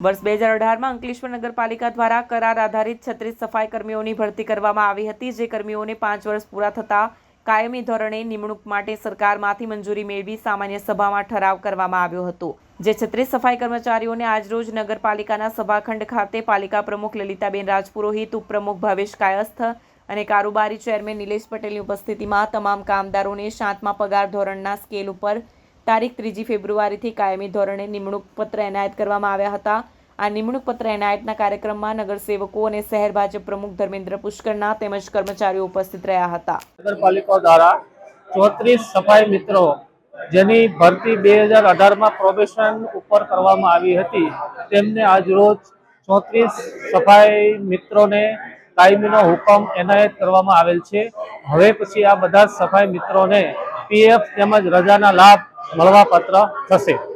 વર્ષ બે હજાર અઢારમાં અંકલેશ્વર નગરપાલિકા દ્વારા કરાર આધારિત છત્રીસ સફાઈ કર્મીઓની ભરતી કરવામાં આવી હતી, જે કર્મીઓને પાંચ વર્ષ પૂરા થતાં કાયમી ધોરણે નિમણૂક માટે સરકારમાંથી મંજૂરી મેળવી સામાન્ય સભામાં ઠરાવ કરવામાં આવ્યો હતો. જે છત્રીસ સફાઈ કર્મચારીઓને આજરોજ નગરપાલિકાના સભાખંડ ખાતે પાલિકા પ્રમુખ લલિતાબેન રાજપુરોહિત, ઉપપ્રમુખ ભાવેશ કાયસ્થ અને કારોબારી ચેરમેન નિલેશ પટેલની ઉપસ્થિતિમાં તમામ કામદારોને સાતમા પગાર ધોરણના સ્કેલ ઉપર તારીખ ત્રીજી ફેબ્રુઆરીથી કાયમી ધોરણે નિમણૂક પત્ર એનાયત કરવામાં આવ્યા હતા. આ નિમણૂક પત્ર એનાયતના કાર્યક્રમમાં નગરસેવકો અને શહેર ભાજપ પ્રમુખ ધર્મેન્દ્ર પુષ્કરના તેમજ કર્મચારીઓ ઉપસ્થિત રહ્યા હતા. નગરપાલિકા દ્વારા ચોત્રીસ સફાઈ મિત્રો, જેની ભરતી બે હજાર અઢારમાં પ્રોબેશન ઉપર કરવામાં આવી હતી, તેમને આજરોજ ચોત્રીસ સફાઈ મિત્રોને કાયમીનો હુકમ એનાયત કરવામાં આવેલ છે. હવે પછી આ બધા સફાઈ મિત્રોને પીએફ તેમજ રજાના લાભ મળવા પાત્ર થશે.